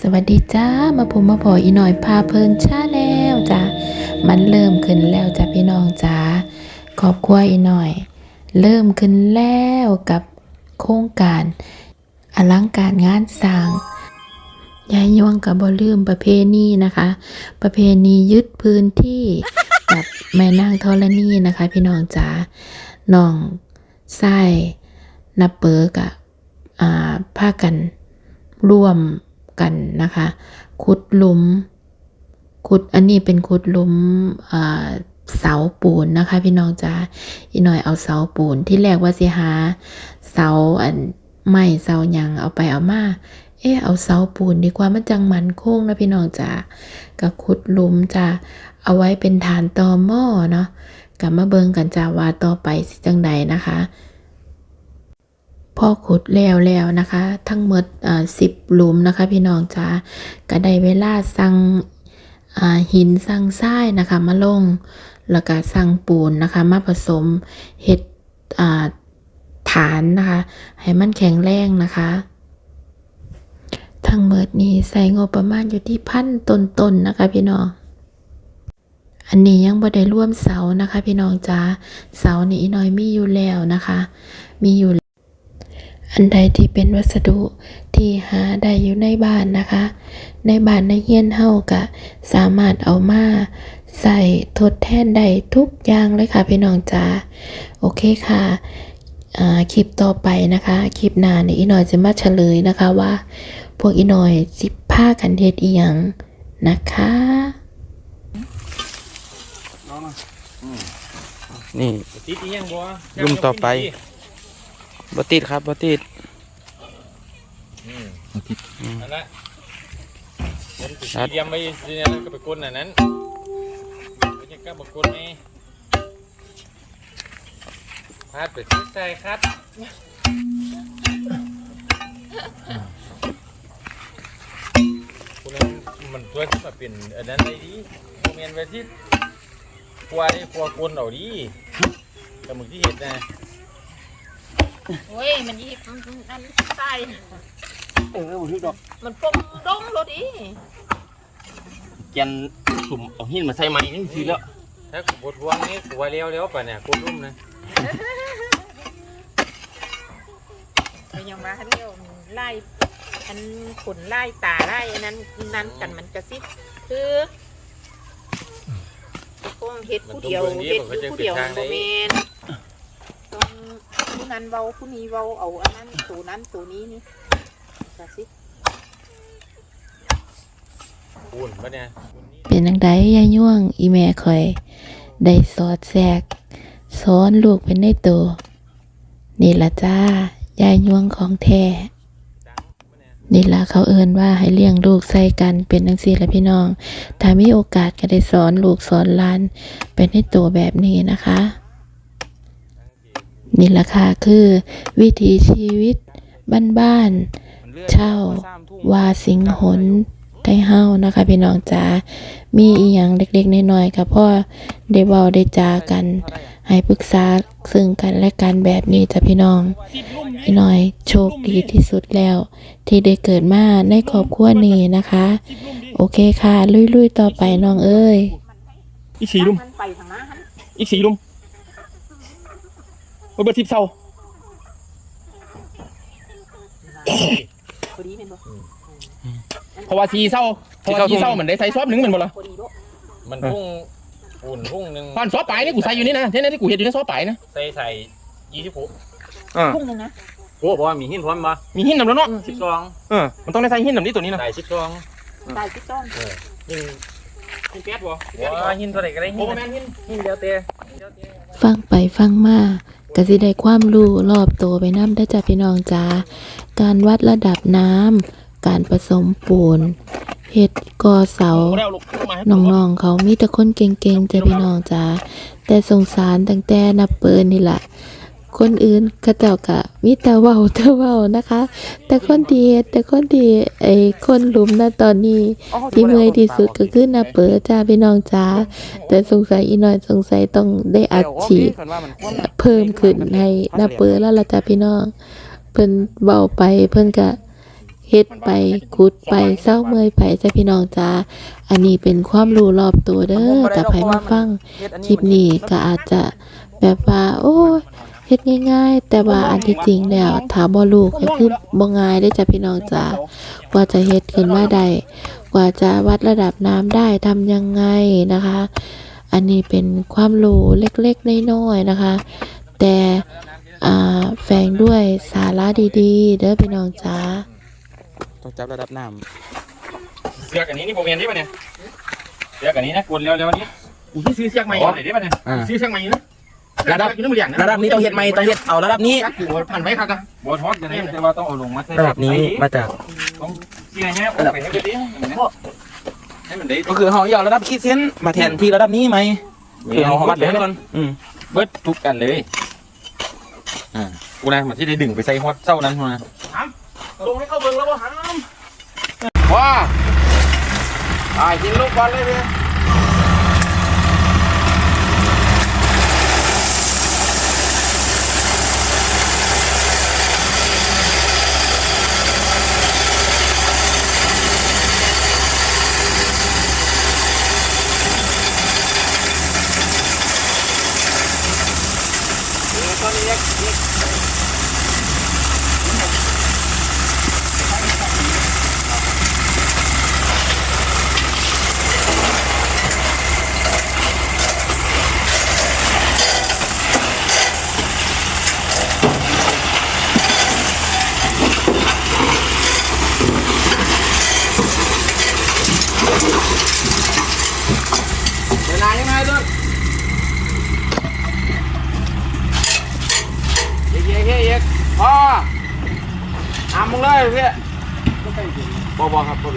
สวัสดีจ้ามาพบมาพออีหน่อยพาเพลินชาแนลจ้ะมันเริ่มขึ้นแล้วจ้ะพี่น้องจ้าครอบครัวอีหน่อย เริ่มขึ้นแล้วกับโครงการอลังการงานสร้างยายยวงกับบ่ลืมประเพณีนะคะ ประเพณียึดพื้นที่กับแม่นางธรณีนะคะ พี่น้องจ้าน้องไส้นับเปิกะอ่าพากันร่วม กันนะคะ ขุดหลุม ขุดอันนี้เป็นขุดหลุมอ่าเสาปูนนะคะ พี่น้องจ้าอีหน่อยเอาเสาปูนที่แรกว่าสิหาเสาอันไม้เสาหยังเอาไปเอามาเออเอาเสาปูนดีกว่ามันจังมันโค้งนะพี่น้องจ้าก็ขุดหลุมจ้าเอาไว้เป็นฐานตอหม้อเนาะกลับมาเบิงกันจ้าว่าต่อไปสิจังใดนะคะ พอขุดแล้วแล้วนะคะ ทั้งหมดสิบหลุมนะคะ พี่น้องจ้าก็ได้เวลาสั่งหินสั่งทรายนะคะ มาลงแล้วก็สั่งปูนนะคะ มาผสมเห็ดฐานนะคะ ให้มันแข็งแรงนะคะทั้งหมดนี้ใส่งบประมาณอยู่ที่พันต้นๆนนะคะ พี่น้อง อันนี้ยังบ่ได้ร่วมเสานะคะ พี่น้องจ้าเสานี่อีน้อยมีอยู่แล้วนะคะ มีอยู่ อันใดที่เป็นวัสดุที่หาได้อยู่ในบ้านนะคะ ในบ้านในเฮียนเฮาก็สามารถเอามาใส่ทดแทนได้ทุกอย่างเลยค่ะพี่น้องจ๋าโอเคค่ะอ่าคลิปต่อไปนะคะ คลิปหน้านี่อีหน่อยจะมาเฉลยนะคะว่า พวกอีหน่อยสิผ้ากันเฮ็ดอีหยังนะคะนี่ติดอีหยังบ่ลุมต่อไป บติดครับบติดอืมอืมนั่นแหละผมสิครับเตรียมไว้สิเนี่ยแล้วก็ไปกดอันนั้นก็จะกลับมากดไหมพาดไปที่ใส่ครับคุณนั้นมันตัวที่มาเป็นอันนั้นได้ดีโมเมนต์ไปที่ครัวได้ครัวกลนเอาดีแต่มึงที่เห็ดนะ เฮ้ย มันยิบมันนั่นใต้เออบ่ถูกดอกมันปงดงรถอีแกนสุ่มเอาหินมาใส่ไม้นี่สิแล้วถ้ากูบดวงนี่กูว่าเลี้ยวเลี้ยวๆไปเนี่ยกูรุ่มนะมันยังมาเรียวไล่อันขนไล่ตาไล่อันนั้นนั้นกันมันกระซิบคือคงเฮ็ดผู้เดียวเฮ็ดอยู่ผู้เดียวมันบ่แม่น ต้องผู้นั้นเว้าผู้นี้เว้าเอาอันนั้นตัวนั้นตัวนี้นี่กระซิบปูนปะเนี่ยเป็นจังไดยายย่วง อีแม่คอย ได้สอดแทรกสอนลูกเป็นในตัวนี่ละจ้ายายย่วงของแท้นี่ละเขาเอินว่าให้เลี้ยงลูกใส่กันเป็นจังซี่ละพี่น้อง ถ้ามีโอกาสก็ได้สอนลูกสอนหลานเป็นในตัวแบบนี้นะคะ นี่ละค่ะคือวิถีชีวิตบ้านๆเช่าวาสิงหนไทเฮานะคะพี่น้องจ๋า มีอีหยังเล็กๆน้อยๆกับพ่อได้เว้าได้จากัน ให้ปรึกษาซึ่งกันและกันแบบนี้จ้ะพี่น้องอีน้อยโชคดีที่สุดแล้ว ที่ได้เกิดมาในครอบครัวนี้นะคะ โอเคค่ะ ลุยๆต่อไปน้องเอ้ย อีกสีลุมอีกสีลุม บ่เบิดสิบเซาพอดีแม่นบ่เพราะว่าสี่เซาเพราะว่าสี่เซามันได้ใส่ซอบหนึงแม่นบ่ล่ะพอดีโลมันพุ่งปูนพุ่งหนึ่งผ่านซอบปลายนี่กูใส่อยู่นี่นะเท่นั้นที่กูเฮ็ดอยู่ในซอบปลายนะใส่ใส่ยี่สิบหกอ่าพุ่งหนึงนะโอ้บอกว่ามีหินพร้อมมามีหินนำแล้วเนาะสิบสองเออมันต้องได้ใส่หินนำนี้ตัวนี้นะใส่สิบสองตายที่ต้องยิงหินแป๊ดบ่ว่าหินตัวไหนก็ได้หิโอ้นแม่นหินหินเดียวเตะฟังไปฟังมา ก็สิได้ความรู้รอบตัวไปน้ำได้จ้ะพี่น้องจ้าการวัดระดับน้ำการผสมปูนเห็ดกอเสาบ่อาลูกเอามาให้น้องๆเขามีแต่คนเก่งๆจ้ะพี่น้องจ้าแต่สงสารตั้งแต่นับเปินนี่แหละ คนอื่นก็เจ้าก็มีแต่เว้าแต่เว้านะคะ แต่คนดีแต่คนดีไอ้คนหลุมนะตอนนี้ ที่เมื่อยที่สุดก็คือนับเปิดจ้าพี่น้องจ้าแต่สงสัยอีน้อยสงสัยต้องได้อัดฉีดเพิ่มขึ้นให้นับเปิดแล้วล่ะจ้าพี่น้อง เพิ่นเบาไปเพิ่นก็เฮ็ดไปขุดไปเศร้าเมื่อยไปจ้ะพี่น้องจ้าอันนี้เป็นความรู้รอบตัวเด้อถ้าไผมาฟังคลิปนี้ก็อาจจะแบบว่า โอ้ ฮ็ดง่ายๆ แต่ว่าอันที่จริงแล้วถ้าบ่รู้ก็คือบ่ง่ายได้อจ้ะพี่น้องจ้ากว่าจะเฮ็ดขึ้นมาได้กว่าจะวัดระดับน้ำได้ทำยังไงนะคะ อันนี้เป็นความรู้เล็กๆน้อยๆนะคะ แต่อ่าแฝงด้วยสาระดีๆ เด้อพี่น้องจ้าต้องจับระดับน้เสือกอันนี้นี่โมเมนต์นี่ปะเนี่ยเสือกอันนี้นะกวนเร็วเร็วนี้กูที่ซื้อเชือกใหม่อ๋อไหนนี่ปะเนี่ยำอ่าซื้อเชือกใหม่นะ ระดับอยู่ในมืออย่างนะระดับนี้ต้องเฮ็ดไหมต้องเฮ็ดเอาระดับนี้จักอยู่ผ่านไว้ครับกันบอทอดจะได้แต่ว่าต้องเอาลงมาระดับนี้มาจากต้องเสียเงี้ยไปให้ไปดิให้มันได้ก็คือเฮาอยากระดับขีดเส้นมาแทนที่ระดับนี้ไหมคือเฮาวัดเลยก่อนอืมเบิดทุกกันเลยอ่ากูนะมันที่ได้ดึงไปใส่ฮอตเจ้านั้นมาลงให้เข้าเบิ่งแล้วบ่หามว้าตายกินลูกบอลเลยพี่เวลายังไงต้นเย้ เย้เย้พอทำมึงเลยพี่บอบอครับบอเ